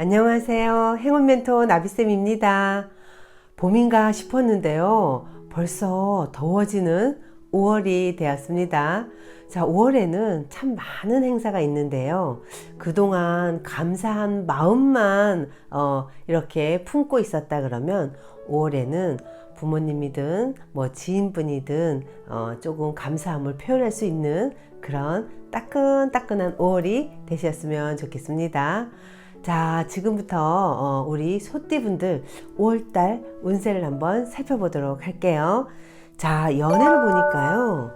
안녕하세요. 행운 멘토 나비쌤입니다. 봄인가 싶었는데요. 벌써 더워지는 5월이 되었습니다. 자, 5월에는 참 많은 행사가 있는데요. 그동안 감사한 마음만 어, 이렇게 품고 있었다 그러면 5월에는 부모님이든 뭐 지인분이든 어, 조금 감사함을 표현할 수 있는 그런 따끈따끈한 5월이 되셨으면 좋겠습니다. 자, 지금부터 어, 우리 소띠분들 5월달 운세를 한번 살펴보도록 할게요. 자, 연애를 보니까요.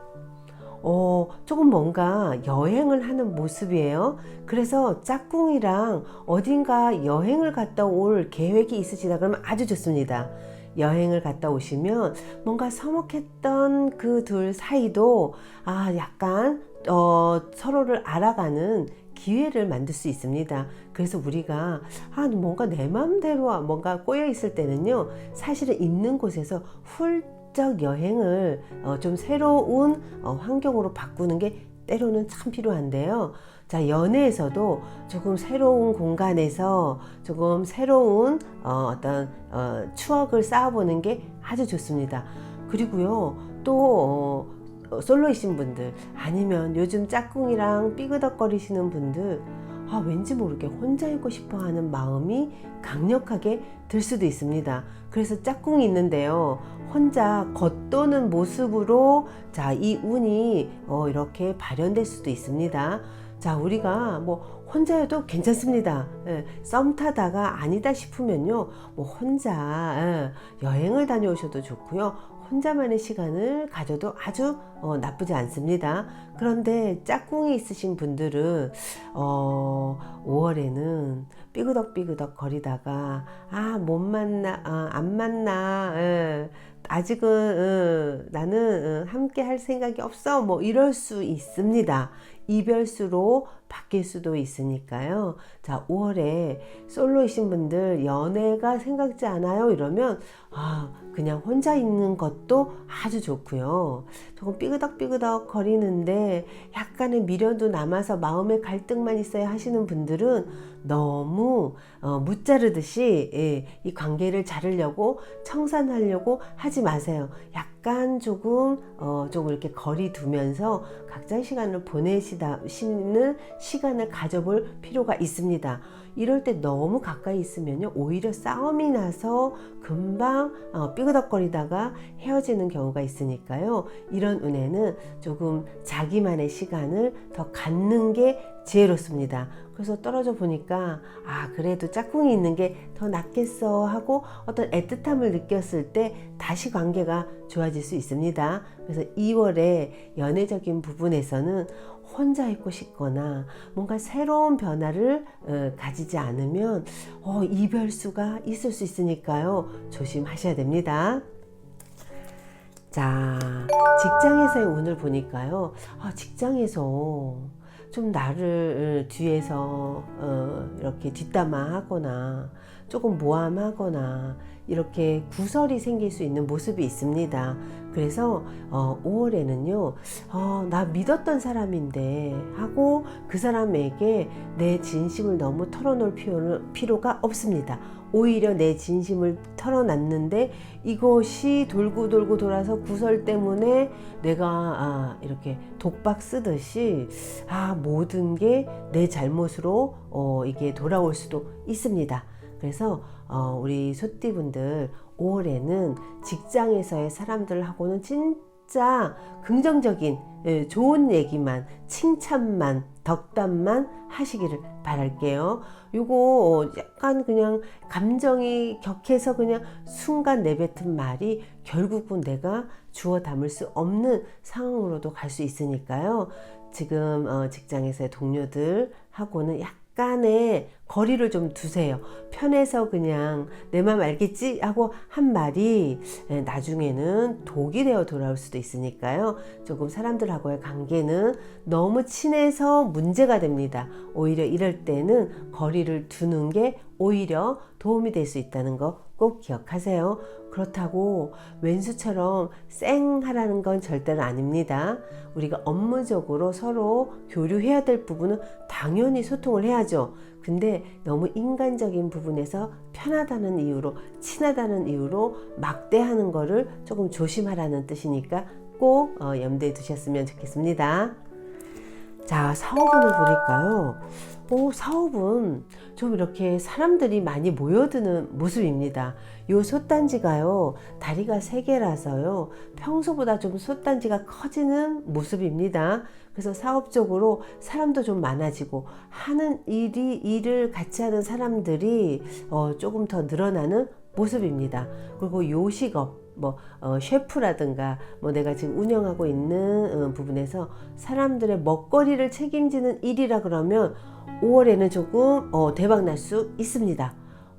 어, 조금 뭔가 여행을 하는 모습이에요. 그래서 짝꿍이랑 어딘가 여행을 갔다 올 계획이 있으시다 그러면 아주 좋습니다. 여행을 갔다 오시면 뭔가 서먹했던 그 둘 사이도 아, 약간 어, 서로를 알아가는 기회를 만들 수 있습니다. 그래서 우리가 아 뭔가 내 마음대로 뭔가 꼬여 있을 때는요 사실은 있는 곳에서 훌쩍 여행을 어, 좀 새로운 어, 환경으로 바꾸는 게 때로는 참 필요한데요. 자 연애에서도 조금 새로운 공간에서 조금 새로운 어, 어떤 어, 추억을 쌓아보는 게 아주 좋습니다. 그리고요 또 어, 어, 솔로이신 분들 아니면 요즘 짝꿍이랑 삐그덕거리시는 분들 아, 왠지 모르게 혼자 있고 싶어 하는 마음이 강력하게 들 수도 있습니다. 그래서 짝꿍이 있는데요. 혼자 겉도는 모습으로 자, 이 운이 어, 이렇게 발현될 수도 있습니다. 자, 우리가 뭐 혼자여도 괜찮습니다. 예, 썸 타다가 아니다 싶으면요. 뭐 혼자 예, 여행을 다녀오셔도 좋고요. 혼자만의 시간을 가져도 아주 어, 나쁘지 않습니다. 그런데 짝꿍이 있으신 분들은 어, 5월에는 삐그덕삐그덕 거리다가 아 못 만나 아, 안 만나 예. 아직은 어, 나는 어, 함께 할 생각이 없어 뭐 이럴 수 있습니다. 이별수로 바뀔 수도 있으니까요. 자, 5월에 솔로이신 분들 연애가 생각지 않아요 이러면 아, 그냥 혼자 있는 것도 아주 좋고요. 조금 삐그덕삐그덕 거리는데 약간의 미련도 남아서 마음의 갈등만 있어야 하시는 분들은 너무 어, 무자르듯이 예, 이 관계를 자르려고 청산하려고 하지 마세요. 약간 조금 어, 조금 이렇게 거리 두면서 각자의 시간을 보내시는 시간을 가져볼 필요가 있습니다. 이럴 때 너무 가까이 있으면요 오히려 싸움이 나서 금방 어, 삐그덕거리다가 헤어지는 경우가 있으니까요 이런 은혜는 조금 자기만의 시간을 더 갖는 게 지혜롭습니다. 그래서 떨어져 보니까 아 그래도 짝꿍이 있는 게 더 낫겠어 하고 어떤 애틋함을 느꼈을 때 다시 관계가 좋아질 수 있습니다. 그래서 2월에 연애적인 부분에서는 혼자 있고 싶거나 뭔가 새로운 변화를 어, 가지지 않으면 어, 이별수가 있을 수 있으니까요 조심하셔야 됩니다. 자 직장에서의 운을 보니까요 아, 직장에서 좀 나를 뒤에서 어, 이렇게 뒷담화 하거나 조금 모함하거나 이렇게 구설이 생길 수 있는 모습이 있습니다. 그래서 어, 5월에는요, 어, 나 믿었던 사람인데 하고 그 사람에게 내 진심을 너무 털어놓을 필요가 없습니다. 오히려 내 진심을 털어놨는데 이것이 돌고 돌고 돌아서 구설 때문에 내가 아, 이렇게 독박 쓰듯이 아, 모든 게 내 잘못으로 어, 이게 돌아올 수도 있습니다. 그래서 어, 우리 소띠분들 5월에는 직장에서의 사람들하고는 진짜 긍정적인 예, 좋은 얘기만 칭찬만 덕담만 하시기를 바랄게요. 요거 약간 그냥 감정이 격해서 그냥 순간 내뱉은 말이 결국은 내가 주워 담을 수 없는 상황으로도 갈 수 있으니까요. 지금 어, 직장에서의 동료들하고는 약 간의 거리를 좀 두세요. 편해서 그냥 내 맘 알겠지 하고 한 말이 예, 나중에는 독이 되어 돌아올 수도 있으니까요. 조금 사람들하고의 관계는 너무 친해서 문제가 됩니다. 오히려 이럴 때는 거리를 두는 게 오히려 도움이 될 수 있다는 거 꼭 기억하세요. 그렇다고 왼수처럼 쌩 하라는 건 절대로 아닙니다. 우리가 업무적으로 서로 교류해야 될 부분은 당연히 소통을 해야죠. 근데 너무 인간적인 부분에서 편하다는 이유로 친하다는 이유로 막대하는 거를 조금 조심하라는 뜻이니까 꼭 어, 염두에 두셨으면 좋겠습니다. 자, 사업운을 보니까요. 오, 사업은 좀 이렇게 사람들이 많이 모여드는 모습입니다. 요 솥단지가요, 다리가 세 개라서요, 평소보다 좀 솥단지가 커지는 모습입니다. 그래서 사업적으로 사람도 좀 많아지고, 하는 일이, 일을 같이 하는 사람들이 어, 조금 더 늘어나는 모습입니다. 그리고 요식업, 뭐 어, 셰프라든가 뭐 내가 지금 운영하고 있는 어, 부분에서 사람들의 먹거리를 책임지는 일이라 그러면 5월에는 조금 어, 대박 날 수 있습니다.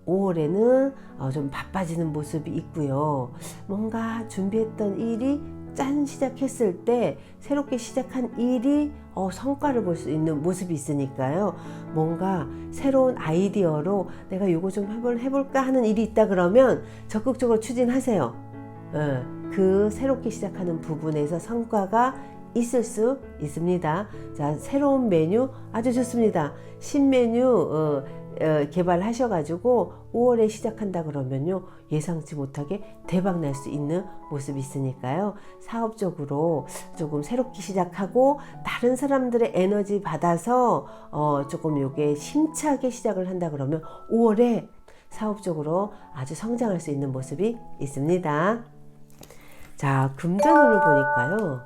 5월에는 어, 좀 바빠지는 모습이 있고요. 뭔가 준비했던 일이 짠 시작했을 때 새롭게 시작한 일이 어, 성과를 볼 수 있는 모습이 있으니까요. 뭔가 새로운 아이디어로 내가 요거 좀 해볼, 해볼까 하는 일이 있다 그러면 적극적으로 추진하세요. 어, 그 새롭게 시작하는 부분에서 성과가 있을 수 있습니다. 자, 새로운 메뉴 아주 좋습니다. 신메뉴 어, 어, 개발하셔가지고 5월에 시작한다 그러면요 예상치 못하게 대박 날 수 있는 모습이 있으니까요 사업적으로 조금 새롭게 시작하고 다른 사람들의 에너지 받아서 어, 조금 요게 힘차게 시작을 한다 그러면 5월에 사업적으로 아주 성장할 수 있는 모습이 있습니다. 자, 금전운을 보니까요.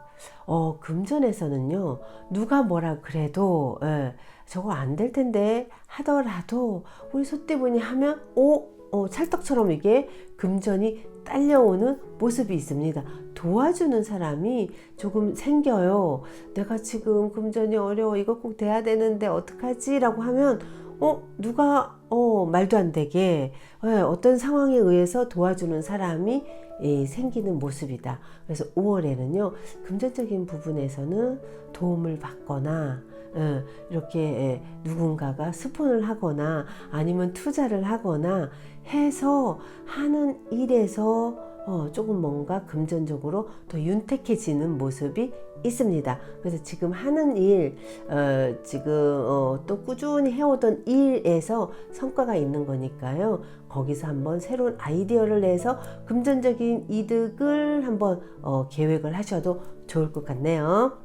어, 금전에서는요, 누가 뭐라 그래도, 예, 저거 안 될 텐데 하더라도, 우리 소떼분이 하면, 오, 어, 찰떡처럼 이게 금전이 딸려오는 모습이 있습니다. 도와주는 사람이 조금 생겨요. 내가 지금 금전이 어려워. 이거 꼭 돼야 되는데 어떡하지? 라고 하면, 어, 누가, 어, 말도 안 되게, 예, 어떤 상황에 의해서 도와주는 사람이 예, 생기는 모습이다. 그래서 5월에는요, 금전적인 부분에서는 도움을 받거나, 예, 이렇게 예, 누군가가 스폰을 하거나 아니면 투자를 하거나 해서 하는 일에서 어, 조금 뭔가 금전적으로 더 윤택해지는 모습이 있습니다. 그래서 지금 하는 일, 어, 지금 어, 또 꾸준히 해오던 일에서 성과가 있는 거니까요. 거기서 한번 새로운 아이디어를 내서 금전적인 이득을 한번 어, 계획을 하셔도 좋을 것 같네요.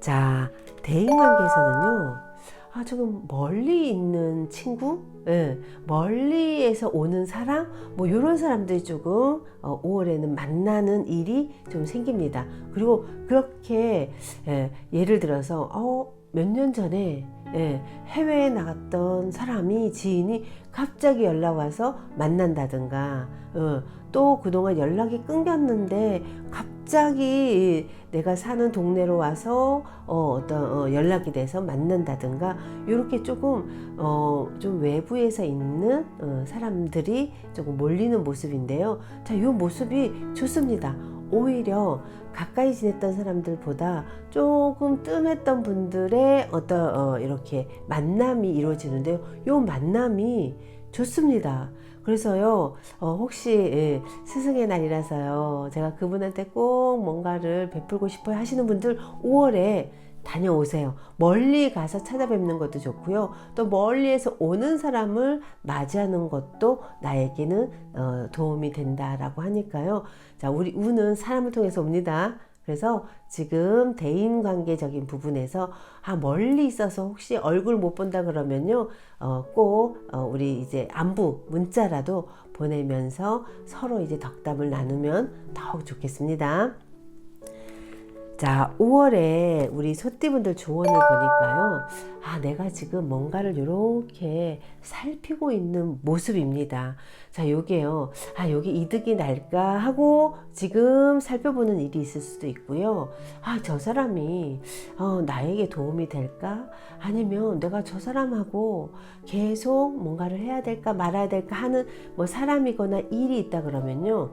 자, 대인관계에서는요. 아, 조금 멀리 있는 친구, 예, 멀리에서 오는 사람, 뭐 이런 사람들이 조금 어, 5월에는 만나는 일이 좀 생깁니다. 그리고 그렇게 예, 예를 들어서 어, 몇 년 전에 예, 해외에 나갔던 사람이 지인이 갑자기 연락 와서 만난다든가 어, 또 그동안 연락이 끊겼는데 갑자기 내가 사는 동네로 와서 어, 어떤 어, 연락이 돼서 만난다든가 이렇게 조금 어, 좀 외부에서 있는 어, 사람들이 조금 몰리는 모습인데요. 자, 이 모습이 좋습니다. 오히려 가까이 지냈던 사람들보다 조금 뜸했던 분들의 어떤 어, 이렇게 만남이 이루어지는데요. 이 만남이 좋습니다. 그래서요, 어, 혹시 예, 스승의 날이라서요, 제가 그분한테 꼭 뭔가를 베풀고 싶어요 하시는 분들 5월에 다녀오세요. 멀리 가서 찾아뵙는 것도 좋고요. 또 멀리에서 오는 사람을 맞이하는 것도 나에게는 어, 도움이 된다라고 하니까요. 자, 우리 운은 사람을 통해서 옵니다. 그래서 지금 대인 관계적인 부분에서 아 멀리 있어서 혹시 얼굴 못 본다 그러면요 어, 꼭 어, 우리 이제 안부 문자라도 보내면서 서로 이제 덕담을 나누면 더욱 좋겠습니다. 자, 5월에 우리 소띠분들 조언을 보니까요. 아, 내가 지금 뭔가를 이렇게 살피고 있는 모습입니다. 자, 요게요. 아, 여기 이득이 날까 하고 지금 살펴보는 일이 있을 수도 있고요. 아, 저 사람이 어, 나에게 도움이 될까? 아니면 내가 저 사람하고 계속 뭔가를 해야 될까 말아야 될까 하는 뭐 사람이거나 일이 있다 그러면요.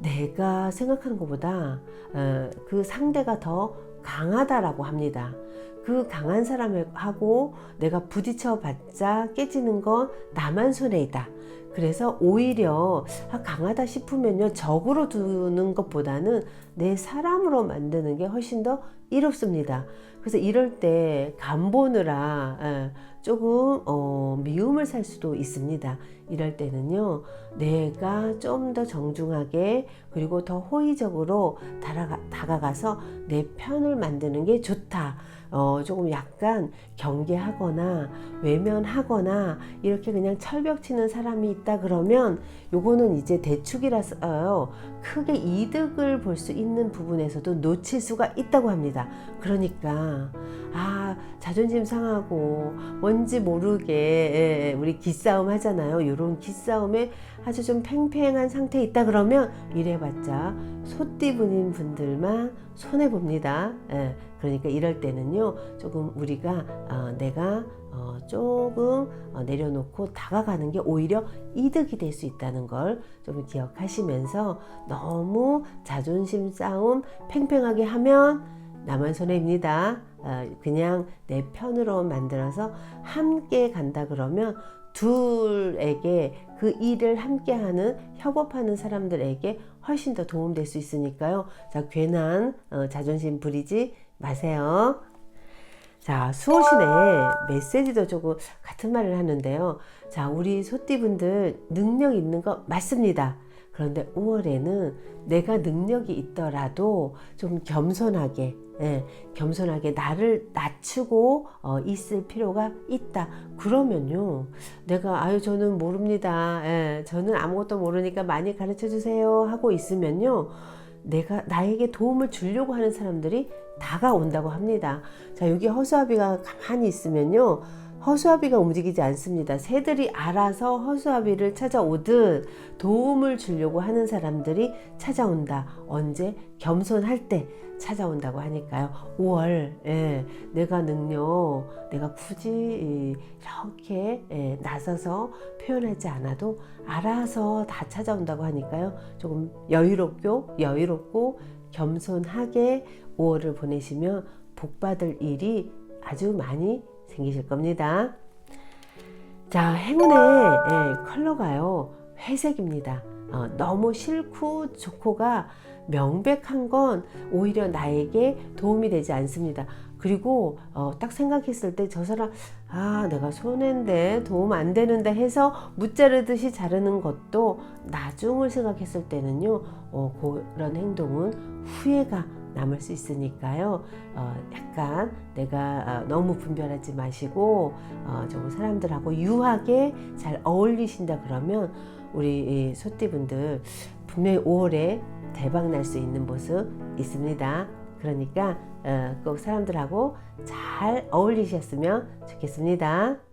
내가 생각하는 것보다 어, 그 상대가 더 강하다라고 합니다. 그 강한 사람하고 내가 부딪혀 봤자 깨지는 건 나만 손해 있다. 그래서 오히려 아, 강하다 싶으면요 적으로 두는 것보다는 내 사람으로 만드는 게 훨씬 더 이롭습니다. 그래서 이럴 때 간보느라 예, 조금 어, 미움을 살 수도 있습니다. 이럴 때는요 내가 좀 더 정중하게 그리고 더 호의적으로 다가가, 다가가서 내 편을 만드는 게 좋다. 어, 조금 약간 경계하거나 외면하거나 이렇게 그냥 철벽 치는 사람이 있다 그러면 요거는 이제 대축이라서요 크게 이득을 볼 수 있는 부분에서도 놓칠 수가 있다고 합니다. 그러니까 아 자존심 상하고 뭔지 모르게 예, 우리 기싸움 하잖아요. 요런 기싸움에 아주 좀 팽팽한 상태에 있다 그러면 이래봤자 소띠 분인 분들만 손해 봅니다. 예, 그러니까 이럴 때는요 조금 우리가 어, 내가 어, 조금 어, 내려놓고 다가가는 게 오히려 이득이 될 수 있다는 걸 좀 기억하시면서 너무 자존심 싸움 팽팽하게 하면 나만 손해입니다. 어, 그냥 내 편으로 만들어서 함께 간다 그러면 둘에게 그 일을 함께 하는 협업하는 사람들에게 훨씬 더 도움될 수 있으니까요. 자, 괜한 어, 자존심 부리지 마세요. 자, 수호신의 메시지도 조금 같은 말을 하는데요. 자, 우리 소띠분들 능력 있는 거 맞습니다. 그런데 5월에는 내가 능력이 있더라도 좀 겸손하게, 예, 겸손하게 나를 낮추고 어, 있을 필요가 있다. 그러면요, 내가 아유 저는 모릅니다. 예, 저는 아무것도 모르니까 많이 가르쳐 주세요 하고 있으면요, 내가 나에게 도움을 주려고 하는 사람들이 다가온다고 합니다. 자, 여기 허수아비가 가만히 있으면요. 허수아비가 움직이지 않습니다. 새들이 알아서 허수아비를 찾아오듯 도움을 주려고 하는 사람들이 찾아온다. 언제? 겸손할 때 찾아온다고 하니까요. 5월, 예, 내가 능력, 내가 굳이 이렇게 예, 나서서 표현하지 않아도 알아서 다 찾아온다고 하니까요. 조금 여유롭고, 여유롭고, 겸손하게 5월을 보내시면 복받을 일이 아주 많이 생기실 겁니다. 자, 행운의 예, 컬러가요. 회색입니다. 어, 너무 싫고 좋고가 명백한 건 오히려 나에게 도움이 되지 않습니다. 그리고 어, 딱 생각했을 때 저 사람 아 내가 손해인데 도움 안 되는데 해서 무자르듯이 자르는 것도 나중을 생각했을 때는요 어, 그런 행동은 후회가 남을 수 있으니까요 어, 약간 내가 어, 너무 분별하지 마시고 어, 좀 사람들하고 유하게 잘 어울리신다 그러면 우리 이 소띠분들 분명히 5월에 대박 날 수 있는 모습 있습니다. 그러니까 어, 꼭 사람들하고 잘 어울리셨으면 좋겠습니다.